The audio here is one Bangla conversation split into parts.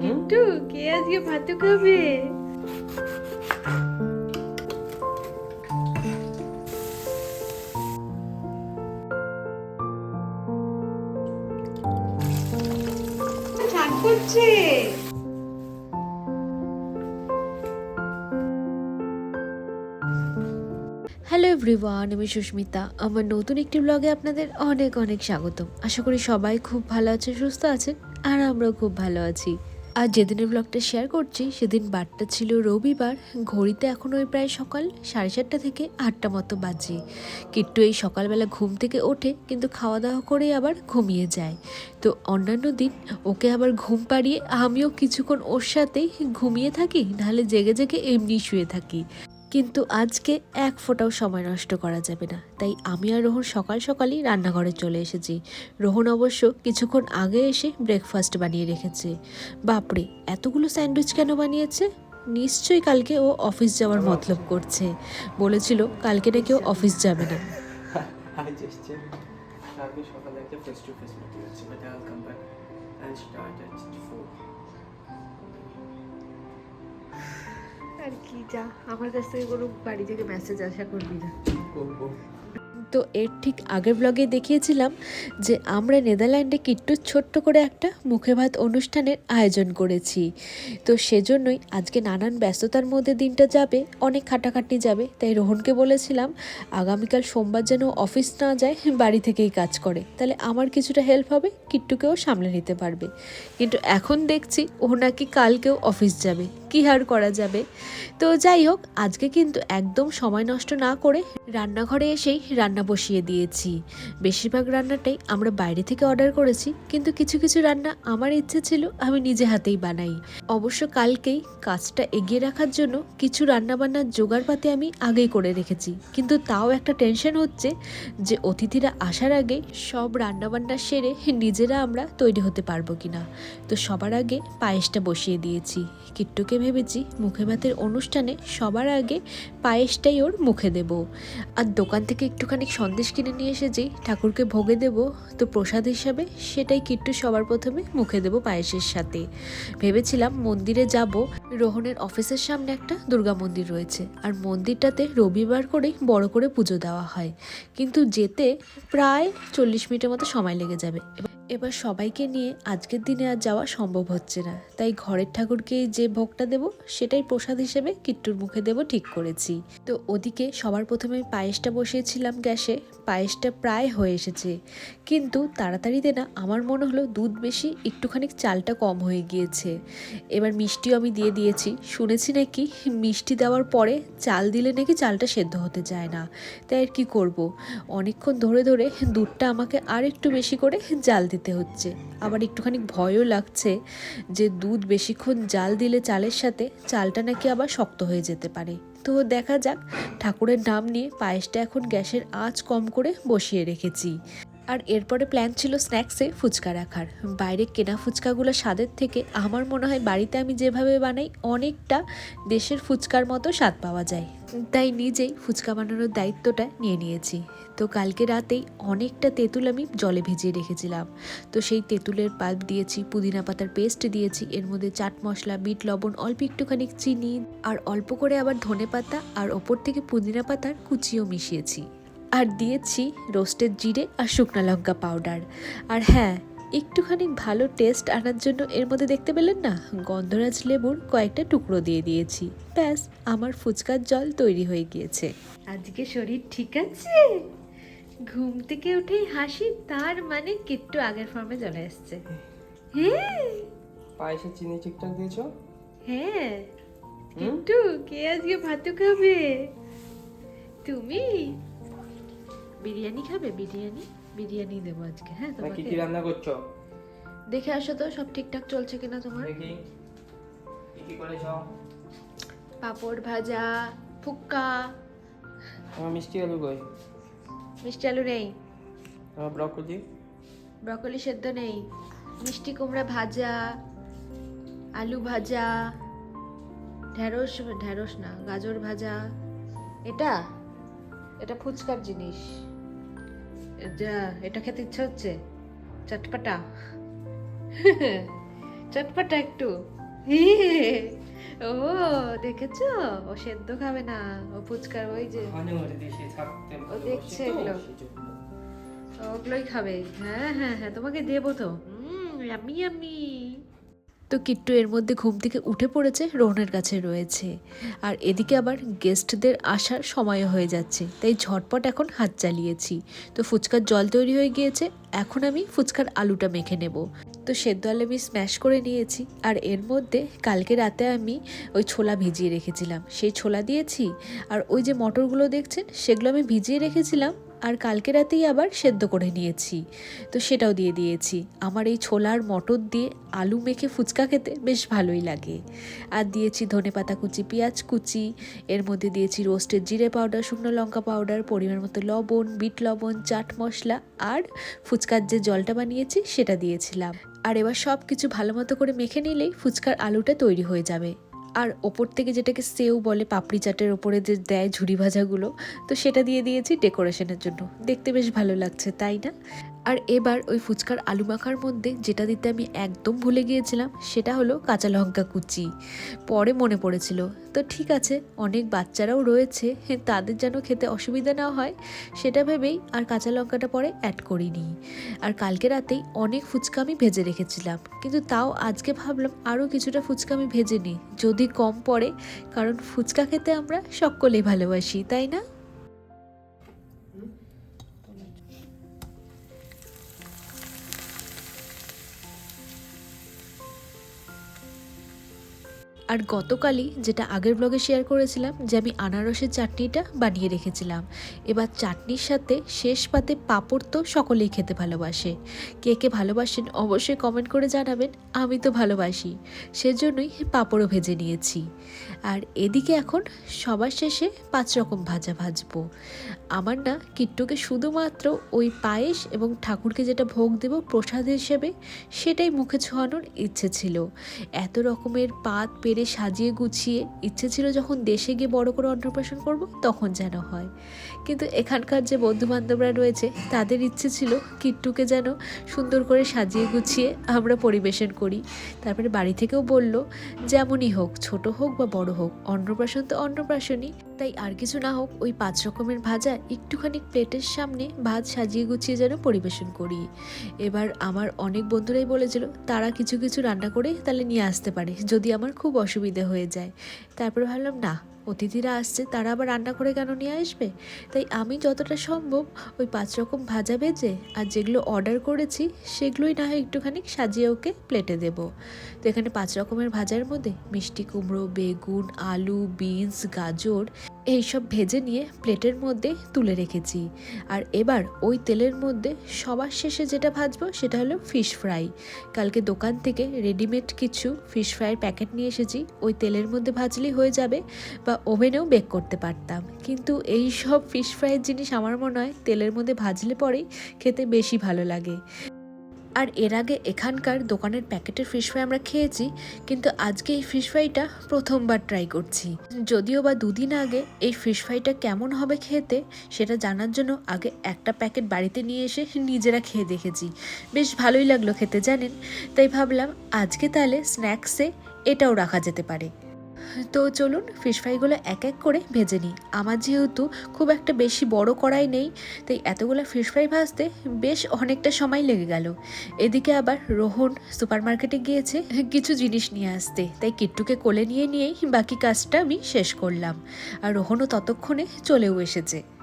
কিট্টু কে আজকে ভাত খাবে? হ্যালো এভরিওয়ান আমি সুস্মিতা। আমার নতুন একটি ব্লগে আপনাদের অনেক অনেক স্বাগতম। আশা করি সবাই খুব ভালো আছে সুস্থ আছেন, আর আমরাও খুব ভালো আছি। আর যেদিনের ব্লগটা শেয়ার করছি, সেদিন বারটা ছিল রবিবার। ঘড়িতে এখন ওই প্রায় সকাল সাড়ে সাতটা থেকে আটটা মতো বাজে। কিট্টু এই সকালবেলা ঘুম থেকে ওঠে, কিন্তু খাওয়া দাওয়া করে আবার ঘুমিয়ে যায়। তো অন্যান্য দিন ওকে আবার ঘুম পাড়িয়ে আমিও কিছুক্ষণ ওর সাথেই ঘুমিয়ে থাকি, নাহলে জেগে জেগে এমনি শুয়ে থাকি। কিন্তু আজকে এক ফোঁটাও সময় নষ্ট করা যাবে না। তাই আমি আর রোহন সকাল সকালই রান্নাঘরে চলে এসেছি। রোহন অবশ্য কিছুক্ষণ আগে এসে ব্রেকফাস্ট বানিয়ে রেখেছে। বাপরে, এতগুলো স্যান্ডউইচ কেন বানিয়েছে? নিশ্চয়ই কালকে ও অফিস যাওয়ার মতলব করছে। বলেছিল কালকে নাকি ও অফিস যাবে না। আর কি যা। আমার কাছ থেকে কোনো বাড়ি থেকে মেসেজ আশা করবি না। করব। তো এর ঠিক আগের ব্লগে দেখিয়েছিলাম যে আমরা নেদারল্যান্ডে কিট্টু ছোট্ট করে একটা মুখে ভাত অনুষ্ঠানের আয়োজন করেছি। তো সেজন্যই আজকে নানান ব্যস্ততার মধ্যে দিনটা যাবে অনেক খাটাখাটনি যাবে। তাই রোহনকে বলেছিলাম আগামীকাল সোমবার যেন অফিস না যায় বাড়ি থেকেই কাজ করে। তাহলে আমার কিছুটা হেল্প হবে কিট্টুকেও সামলে নিতে পারবে। কিন্তু এখন দেখছি ও নাকি কালকেও অফিস যাবে। কি আর করা যাবে। তো যাই হোক, আজকে কিন্তু একদম সময় নষ্ট না করে রান্নাঘরে এসেই রান্না বসিয়ে দিয়েছি। বেশিরভাগ রান্নাটাই আমরা বাইরে থেকে অর্ডার করেছি, কিন্তু কিছু কিছু রান্না আমার ইচ্ছে ছিল আমি নিজে হাতেই বানাই। অবশ্য কালকেই কাজটা এগিয়ে রাখার জন্য কিছু রান্নাবান্নার জোগাড়পাতি আমি আগেই করে রেখেছি। কিন্তু তাও একটা টেনশন হচ্ছে যে অতিথিরা আসার আগে সব রান্নাবান্না সেরে নিজেরা আমরা তৈরি হতে পারব কিনা। তো সবার আগে পায়েসটা বসিয়ে দিয়েছি। কিট্টুকে ভেবেছি মুখে ভাতের অনুষ্ঠানে সবার আগে পায়েসটাই ওর মুখে দেব। আর দোকান থেকে একটুখানি সন্দেশ কিনে নিয়ে এসেছি ঠাকুরকে ভোগে দেব, তো প্রসাদ হিসাবে সেটাই কিট্টু সবার প্রথমে মুখে দেব পায়েসের সাথে। ভেবেছিলাম মন্দিরে যাব, রোহনের অফিসের সামনে একটা দুর্গা মন্দির রয়েছে, আর মন্দিরটাতে রবিবার করেই বড় করে পুজো দেওয়া হয়। কিন্তু যেতে প্রায় চল্লিশ মিনিটের মতো সময় লেগে যাবে। এবার- সবাইকে নিয়ে আজকের দিনে আর যাওয়া সম্ভব হচ্ছে না। তাই ঘরের ঠাকুরকে যে ভোগটা দেব, সেটাই প্রসাদ হিসেবে কিট্টুর মুখে দেব ঠিক করেছি। তো ওদিকে সবার প্রথমে পায়েসটা বসিয়েছিলাম গ্যাসে। পায়েসটা প্রায় হয়ে এসেছে। কিন্তু তাড়াতাড়িতে না আমার মনে হলো দুধ বেশি, একটুখানি চালটা কম হয়ে গিয়েছে। এবার মিষ্টিও আমি দিয়ে দিয়েছি। শুনেছি নাকি মিষ্টি দেওয়ার পরে চাল দিলে নাকি চালটা সেদ্ধ হতে যায় না। তাই আর কি করব? অনেকক্ষণ ধরে ধরে দুধটা আমাকে আর একটু বেশি করে জাল দিতে হচ্ছে। আবার একটুখানি ভয়ও লাগছে যে দুধ বেশিক্ষণ জাল দিলে চালের সাথে চালটা নাকি আবার শক্ত হয়ে যেতে পারে। তো দেখা যাক, ঠাকুরের নাম নিয়ে পায়েসটা এখন গ্যাসের আঁচ কম করে বসিয়ে রেখেছি। আর এরপরে প্ল্যান ছিল স্ন্যাক্সে ফুচকা রাখার। বাইরে কেনা ফুচকাগুলো স্বাদের থেকে আমার মনে হয় বাড়িতে আমি যেভাবে বানাই, অনেকটা দেশের ফুচকার মতো স্বাদ পাওয়া যায়। তাই নিজেই ফুচকা বানানোর দায়িত্বটা নিয়ে নিয়েছি। তো কালকে রাতেই অনেকটা তেঁতুল আমি জলে ভিজিয়ে রেখেছিলাম। তো সেই তেঁতুলের পাল্প দিয়েছি, পুদিনা পাতার পেস্ট দিয়েছি, এর মধ্যে চাট মশলা, বিট, লবণ, অল্প একটুখানি চিনি, আর অল্প করে আবার ধনে পাতা আর ওপর থেকে পুদিনা পাতার কুচিও মিশিয়েছি। আর দিয়েছি রোস্টেড জিরে আর শুকনো লঙ্কা পাউডার। আর হ্যাঁ একটুখানি ভালো টেস্ট আনার জন্য এর মধ্যে দেখতে পেলেন না? গন্ধরাজ লেবুর কয়েকটা টুকরো দিয়ে দিয়েছি। ব্যাস আমার ফুচকার জল তৈরি হয়ে গিয়েছে। আজকে শরীর ঠিক আছে? ঘুম থেকে উঠেই হাসি তার মানে কিট্টু আগের ফর্মে চলে এসছে। হ্যাঁ। পায়েসে চিনি ঠিকঠাক দিয়েছ? হ্যাঁ? কিট্টু কে আজকে ভাত খাবে? তুমি? বিরিয়ানি খাবে? বিরিয়ানি? বিরিয়ানি দেবো আজকে হ্যাঁ তোমাকে। কি রান্না করছ? দেখে আসো তো সব ঠিকঠাক চলছে কিনা তোমার? দেখি। কি কি করেছ? পাঁপড় ভাজা ফুক্কা। আমার মিষ্টি আলু কই? মিষ্টি আলু নেই। আমার ব্রকলি? ব্রকলি সেদ্ধ নেই। মিষ্টি কুমড়া ভাজা আলু ভাজা ঢ্যাঁড়স ঢ্যাঁড়স না গাজর ভাজা। এটা? এটা ফুচকার জিনিস। এটা এটা খেতে ইচ্ছা হচ্ছে? চটপাটা? চটপটা একটু। ও দেখেছ? ও সেদ্ধ খাবে না। ও ফুচকার ওই যে ও দেখছে এগুলো। ওগুলোই খাবে। হ্যাঁ হ্যাঁ হ্যাঁ তোমাকে দেবো তো। আমি আমি তো কিট্টু এর মধ্যে ঘুম থেকে উঠে পড়েছে, রোহনের কাছে রয়েছে। আর এদিকে আবার গেস্টদের আসার সময় হয়ে যাচ্ছে, তাই ঝটপট এখন হাত চালিয়েছি। তো ফুচকার জল তৈরি হয়ে গিয়েছে, এখন আমি ফুচকার আলুটা মেখে নেব। তো সেদ্ধ আলু আমি স্ম্যাশ করে নিয়েছি, আর এর মধ্যে কালকে রাতে আমি ওই ছোলা ভিজিয়ে রেখেছিলাম। সেই ছোলা দিয়েছি, আর ওই যে মটরগুলো দেখছেন, সেগুলো আমি ভিজিয়ে রেখেছিলাম আর কালকে রাতেই আবার সেদ্ধ করে নিয়েছি। তো সেটাও দিয়ে দিয়েছি। আমার এই ছোলার মটর দিয়ে আলু মেখে ফুচকা খেতে বেশ ভালোই লাগে। আর দিয়েছি ধনে পাতা কুচি, পেঁয়াজ কুচি, এর মধ্যে দিয়েছি রোস্টেড জিরে পাউডার, শুকনো লঙ্কা পাউডার, পরিমাণ মতো লবণ, বিট লবণ, চাট মশলা আর ফুচকার যে জলটা বানিয়েছি সেটা দিয়েছিলাম। আর এবার সব কিছু ভালো মতো করে মেখে নিলেই ফুচকার আলুটা তৈরি হয়ে যাবে। আর ওপর থেকে যেটাকে সেও বলে পাপড়ি চাটের ওপরে যে দেয় ঝুড়ি ভাজাগুলো, তো সেটা দিয়ে দিয়েছি ডেকোরেশনের জন্য। দেখতে বেশ ভালো লাগছে, তাই না? আর এবার ওই ফুচকার আলু মাখার মধ্যে যেটা দিতে আমি একদম ভুলে গিয়েছিলাম, সেটা হলো কাঁচা লঙ্কা কুচি। পরে মনে পড়েছিল, তো ঠিক আছে, অনেক বাচ্চারাও রয়েছে, তাদের যেন খেতে অসুবিধা না হয়। সেটা ভেবেই আর কাঁচা লঙ্কাটা পরে অ্যাড করিনি। আর কালকে রাতেই অনেক ফুচকা আমি ভেজে রেখেছিলাম, কিন্তু তাও আজকে ভাবলাম আরও কিছুটা ফুচকা আমি ভেজে নিই, যদি কম পড়ে, কারণ ফুচকা খেতে আমরা সকলেই ভালোবাসি, তাই না? আর গতকালই যেটা আগের ব্লগে শেয়ার করেছিলাম যে আমি আনারসের চাটনিটা বানিয়ে রেখেছিলাম। এবার চাটনির সাথে শেষ পাতে পাঁপড় তো সকলেই খেতে ভালোবাসে। কে কে ভালোবাসেন অবশ্যই কমেন্ট করে জানাবেন, আমি তো ভালোবাসি। সেজন্যই পাঁপড়ও ভেজে নিয়েছি। আর এদিকে এখন সবার শেষে পাঁচ রকম ভাজা ভাজবো। আমার না কিট্টুকে শুধুমাত্র ওই পায়েস এবং ঠাকুরকে যেটা ভোগ দেব প্রসাদ হিসেবে, সেটাই মুখে ছোঁয়ানোর ইচ্ছে ছিল। এত রকমের পাত পেরে সাজিয়ে গুছিয়ে ইচ্ছে ছিল যখন দেশে গিয়ে বড় করে অন্নপ্রাশন করব, তখন যেন হয়। কিন্তু এখানকার যে বন্ধু বান্ধবরা রয়েছে, তাদের ইচ্ছে ছিল কিট্টুকে যেন সুন্দর করে সাজিয়ে গুছিয়ে আমরা পরিবেশন করি। তারপরে বাড়ি থেকেও বলল, যেমনই হোক, ছোট হোক বা বড় হোক, অন্নপ্রাশন তো অন্নপ্রাশনই। তাই আর কিছু না হোক, ওই পাঁচ রকমের ভাজা একটুখানি প্লেটের সামনে ভাত সাজিয়ে গুছিয়ে যেন পরিবেশন করি। এবার আমার অনেক বন্ধুরাই বলেছিল, তারা কিছু কিছু রান্না করে তাহলে নিয়ে আসতে পারে, যদি আমার খুব অসুবিধে হয়ে যায়। তারপর ভাবলাম, না অতিথিরা আসছে, তারা আবার রান্না করে কেন নিয়ে আসবে? তাই আমি যতটা সম্ভব ওই পাঁচ রকম ভাজা ভেজে আর যেগুলো অর্ডার করেছি, সেগুলোই না হয় একটুখানি সাজিয়ে ওকে প্লেটে দেব। তো এখানে পাঁচ রকমের ভাজার মধ্যে মিষ্টি কুমড়ো, বেগুন, আলু বিনস গাজর এইসব ভেজে নিয়ে প্লেটের মধ্যে তুলে রেখেছি। আর এবার ওই তেলের মধ্যে সবার শেষে যেটা ভাজবো সেটা হলো ফিশ ফ্রাই কালকে দোকান থেকে রেডিমেড কিছু ফিশ ফ্রাইয়ের প্যাকেট নিয়ে এসেছি। ওই তেলের মধ্যে ভাজলেই হয়ে যাবে বা ওভেনেও বেক করতে পারতাম। কিন্তু এই সব ফিশ ফ্রাইয়ের জিনিস আমার মনে হয় তেলের মধ্যে ভাজলে পরেই খেতে বেশি ভালো লাগে। আর এর আগে এখানকার দোকানের প্যাকেটের ফিশ ফ্রাই আমরা খেয়েছি, কিন্তু আজকে এই ফিশ ফ্রাইটা প্রথমবার ট্রাই করছি। যদিও বা দুদিন আগে এই ফিশ ফ্রাইটা কেমন হবে খেতে, সেটা জানার জন্য আগে একটা প্যাকেট বাড়িতে নিয়ে এসে নিজেরা খেয়ে দেখেছি। বেশ ভালোই লাগল খেতে, জানেন? তাই ভাবলাম আজকে তাহলে স্ন্যাক্সে এটাও রাখা যেতে পারে। তো চলুন ফিশ ফ্রাইগুলো এক এক করে ভেজে নিই। আমার যেহেতু খুব একটা বেশি বড় কড়াই নেই, তাই এতগুলো ফিশ ফ্রাই ভাজতে বেশ অনেকটা সময় লেগে গেল। এদিকে আবার রোহন সুপার মার্কেটে গিয়েছে কিছু জিনিস নিয়ে আসতে, তাই কিট্টুকে কোলে নিয়ে নিয়েই বাকি কাজটা আমি শেষ করলাম। আর রোহনও ততক্ষণে চলেও এসেছে।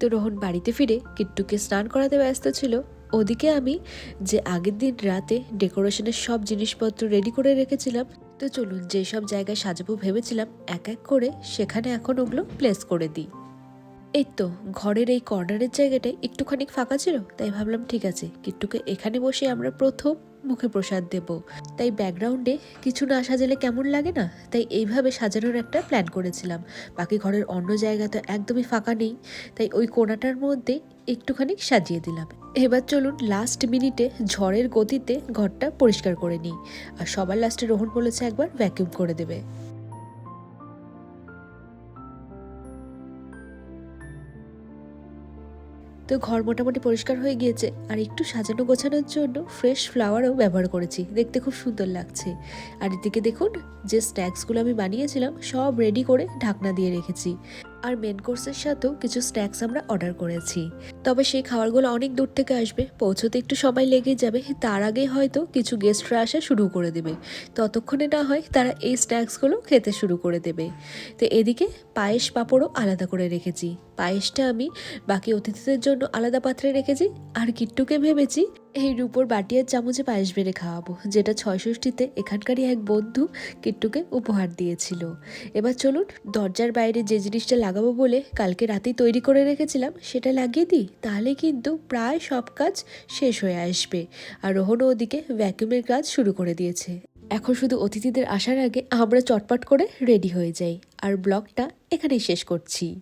তো রোহন বাড়িতে ফিরে কিট্টুকে স্নান করাতে ব্যস্ত ছিল। ওদিকে আমি যে আগের দিন রাতে ডেকোরেশনের সব জিনিসপত্র রেডি করে রেখেছিলাম, তো চলুন যেসব জায়গায় সাজাবো ভেবেছিলাম, এক এক করে সেখানে এখন ওগুলো প্লেস করে দিই। এই তো, ঘরের এই কর্নারের জায়গাটায় একটুখানি ফাঁকা ছিল, তাই ভাবলাম ঠিক আছে, কিট্টুকে এখানে বসে আমরা প্রথম মুখে প্রসাদ দেব। তাই ব্যাকগ্রাউন্ডে কিছু না সাজালে কেমন লাগে না? তাই এইভাবে সাজানোর একটা প্ল্যান করেছিলাম। বাকি ঘরের অন্য জায়গা তো একদমই ফাঁকা নেই। তাই ওই কোনাটার মধ্যে একটুখানি সাজিয়ে দিলাম। এবার চলুন লাস্ট মিনিটে ঝড়ের গতিতে ঘরটা পরিষ্কার করে নিই। আর সবার লাস্টে রোহন বলেছে একবার ভ্যাকিউম করে দেবে। তো ঘর মোটামুটি পরিষ্কার হয়ে গিয়েছে আর একটু সাজানো গোছানোর জন্য ফ্রেশ ফ্লাওয়ারও ব্যবহার করেছি। দেখতে খুব সুন্দর লাগছে। আর এদিকে দেখুন, যে স্ন্যাক্সগুলো আমি বানিয়েছিলাম, সব রেডি করে ঢাকনা দিয়ে রেখেছি। আর মেন কোর্সের সাথেও কিছু স্ন্যাক্স আমরা অর্ডার করেছি। তবে সেই খাবারগুলো অনেক দূর থেকে আসবে। পৌঁছতে একটু সময় লেগে যাবে। তার আগে হয়তো কিছু গেস্টরা আসা শুরু করে দেবে। ততক্ষণে না হয় তারা এই স্ন্যাক্সগুলো খেতে শুরু করে দেবে। তো এদিকে পায়েস পাঁপড়ও আলাদা করে রেখেছি। পায়েসটা আমি বাকি অতিথিদের জন্য আলাদা পাত্রে রেখেছি। আর কিট্টুকে ভেবেছি এই রূপোর বাটি আর চামচে পায়েস বেড়ে খাওয়াবো, যেটা ছয়ষষ্ঠীতে এখানকারই এক বন্ধু কিট্টুকে উপহার দিয়েছিল। এবার চলুন দরজার বাইরে যে জিনিসটা লাগাবো বলে কালকে রাতেই তৈরি করে রেখেছিলাম, সেটা লাগিয়ে দিই? তাহলে কিন্তু প্রায় সব কাজ শেষ হয়ে আসবে। আর রোহন ওদিকে ভ্যাকিউমের কাজ শুরু করে দিয়েছে। এখন শুধু অতিথিদের আসার আগে আমরা চটপট করে রেডি হয়ে যাই। আর ব্লগটা এখানেই শেষ করছি।